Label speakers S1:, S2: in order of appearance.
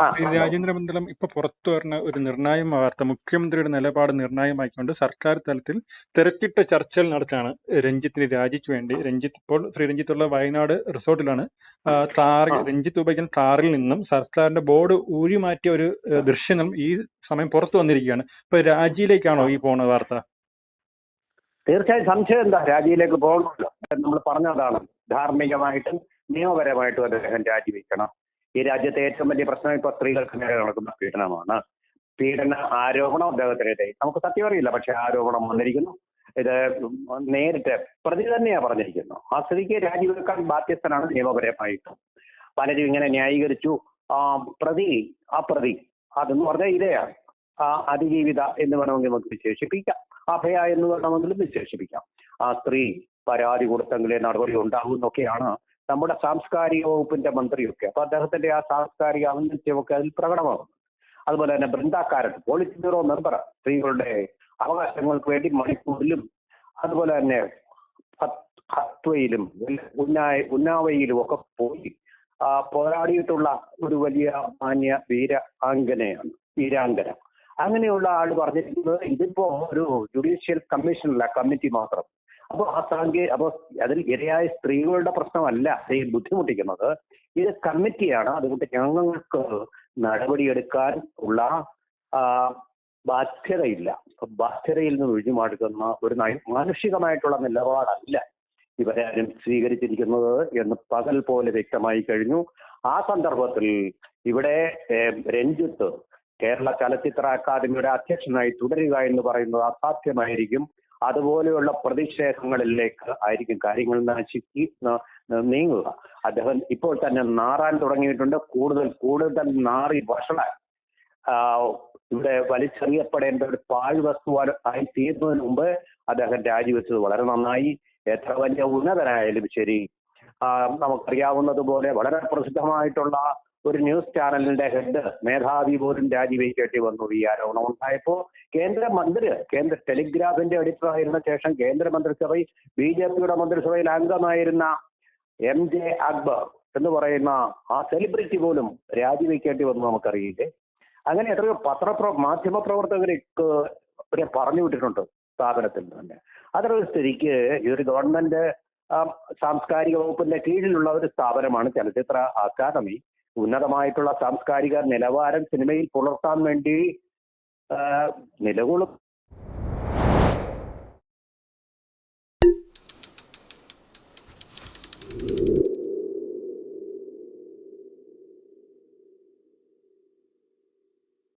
S1: രാജേന്ദ്ര മണ്ഡലം ഇപ്പൊ പുറത്തു വരുന്ന ഒരു നിർണായക വാർത്ത മുഖ്യമന്ത്രിയുടെ നിലപാട് നിർണായകമാക്കിക്കൊണ്ട് സർക്കാർ തലത്തിൽ തിരക്കിട്ട ചർച്ചകൾ നടത്താണ് രഞ്ജിത്തിന് രാജിക്ക് വേണ്ടി. രഞ്ജിത്ത് ഇപ്പോൾ ശ്രീ രഞ്ജിത്തുള്ള വയനാട് റിസോർട്ടിലാണ്. താർ രഞ്ജിത്ത് ഉപയോഗിക്കുന്ന താറിൽ നിന്നും സർക്കാരിന്റെ ബോർഡ് ഊരി മാറ്റിയ ഒരു ദൃശ്യം ഈ സമയം പുറത്തു വന്നിരിക്കുകയാണ്. ഇപ്പൊ രാജിയിലേക്കാണോ ഈ പോണ വാർത്ത?
S2: തീർച്ചയായും സംശയം എന്താ? രാജിയിലേക്ക് പോകണമല്ലോ. നമ്മൾ പറഞ്ഞതാണ് ധാർമ്മികമായിട്ടും നിയമപരമായിട്ടും അദ്ദേഹം രാജിവെക്കണം. ഈ രാജ്യത്തെ ഏറ്റവും വലിയ പ്രശ്നം ഇപ്പൊ സ്ത്രീകൾക്ക് നേരെ നടക്കുന്ന പീഡനമാണ്. പീഡന ആരോപണം അദ്ദേഹത്തിനെതിരെ നമുക്ക് സത്യം അറിയില്ല. പക്ഷെ ആരോപണം വന്നിരിക്കുന്നു. ഇത് നേരിട്ട് പ്രതി തന്നെയാ പറഞ്ഞിരിക്കുന്നു. ആ സ്ഥിതിക്ക് രാജിവെക്കാൻ ബാധ്യസ്ഥനാണ് നിയമപരമായിട്ട്. പലരും ഇങ്ങനെ ന്യായീകരിച്ചു. ആ പ്രതി ആ പ്രതി അതെന്ന് പറഞ്ഞാൽ ഇരയാണ്. ആ അതിജീവിത എന്ന് വേണമെങ്കിൽ നമുക്ക് വിശേഷിപ്പിക്കാം. അഭയ എന്ന് വേണമെങ്കിലും വിശേഷിപ്പിക്കാം. ആ സ്ത്രീ പരാതി കൊടുത്തെങ്കിലേ നടപടി ഉണ്ടാകും എന്നൊക്കെയാണ് നമ്മുടെ സാംസ്കാരിക വകുപ്പിന്റെ മന്ത്രിയൊക്കെ. അപ്പൊ അദ്ദേഹത്തിന്റെ ആ സാംസ്കാരിക ഔന്നത്യമൊക്കെ അതിൽ പ്രകടമാകും അതുപോലെ തന്നെ ബൃന്ദാക്കാരൻ പോളിറ്റ് ബ്യൂറോ മെമ്പർ സ്ത്രീകളുടെ അവകാശങ്ങൾക്ക് വേണ്ടി മണിപ്പൂരിലും അതുപോലെ തന്നെ ഹത്വയിലും ഉന്നായ ഉന്നാവയിലും ഒക്കെ പോയി പോരാടിയിട്ടുള്ള ഒരു വലിയ മാന്യ വീര ആംഗനയാണ് വീരാംഗന. അങ്ങനെയുള്ള ആൾ പറഞ്ഞിരിക്കുന്നത് ഇതിപ്പോ ഒരു ജുഡീഷ്യൽ കമ്മീഷനല്ല കമ്മിറ്റി മാത്രം. അപ്പോൾ ആ സാങ്കേ അപ്പോൾ അതിൽ ഇരയായ സ്ത്രീകളുടെ പ്രശ്നമല്ല ഈ ബുദ്ധിമുട്ടിക്കുന്നത്. ഇത് കമ്മിറ്റിയാണ്. അതുകൊണ്ട് ഞങ്ങൾക്ക് നടപടിയെടുക്കാൻ ഉള്ള ബാധ്യതയില്ല. ബാധ്യതയിൽ നിന്ന് ഒഴിഞ്ഞുമാടുക്കുന്ന ഒരു മാനുഷികമായിട്ടുള്ള നിലപാടല്ല ഇവരാരും സ്വീകരിച്ചിരിക്കുന്നത് എന്ന് പകൽ പോലെ വ്യക്തമായി കഴിഞ്ഞു. ആ സന്ദർഭത്തിൽ ഇവിടെ രഞ്ജിത്ത് കേരള ചലച്ചിത്ര അക്കാദമിയുടെ അധ്യക്ഷനായി തുടരുക എന്ന് പറയുന്നത് അസാധ്യമായിരിക്കും. അതുപോലെയുള്ള പ്രതിഷേധങ്ങളിലേക്ക് ആയിരിക്കും കാര്യങ്ങൾ നശിക്കി നീങ്ങുക. അദ്ദേഹം ഇപ്പോൾ തന്നെ നാറാൻ തുടങ്ങിയിട്ടുണ്ട്. കൂടുതൽ കൂടുതൽ നാറി വഷളാൻ ഇവിടെ വലിച്ചെറിയപ്പെടേണ്ട ഒരു പാഴ്വസ്തു ആയി തീരുന്നതിന് മുമ്പ് അദ്ദേഹം രാജിവെച്ചത് വളരെ നന്നായി. എത്ര വലിയ ഉന്നതനായാലും ശരി. നമുക്കറിയാവുന്നതുപോലെ വളരെ പ്രസിദ്ധമായിട്ടുള്ള ഒരു ന്യൂസ് ചാനലിന്റെ ഹെഡ് മേധാവി പോലും രാജിവെക്കേണ്ടി വന്നു ഈ ആരോപണം ഉണ്ടായപ്പോ കേന്ദ്രമന്ത്രി കേന്ദ്ര ടെലിഗ്രാഫിന്റെ എഡിറ്ററായിരുന്ന ശേഷം കേന്ദ്രമന്ത്രിസഭയിൽ ബി ജെ പിയുടെ മന്ത്രിസഭയിൽ അംഗമായിരുന്ന എം ജെ അക്ബർ എന്ന് പറയുന്ന ആ സെലിബ്രിറ്റി പോലും രാജിവെക്കേണ്ടി വന്നു നമുക്കറിയില്ലേ? അങ്ങനെ എത്രയോ പത്രപ്ര മാധ്യമ പ്രവർത്തകരെ പറഞ്ഞു വിട്ടിട്ടുണ്ട് സ്ഥാപനത്തിൽ തന്നെ. അതൊരു സ്ഥിതിക്ക് ഈ ഒരു ഗവൺമെന്റ് സാംസ്കാരിക വകുപ്പിന്റെ കീഴിലുള്ള ഒരു സ്ഥാപനമാണ് ചലച്ചിത്ര അക്കാദമി. ഉന്നതമായിട്ടുള്ള സാംസ്കാരിക നിലവാരം സിനിമയിൽ പുലർത്താൻ വേണ്ടി നിലകൊള്ളുന്ന നിലകൊള്ളും.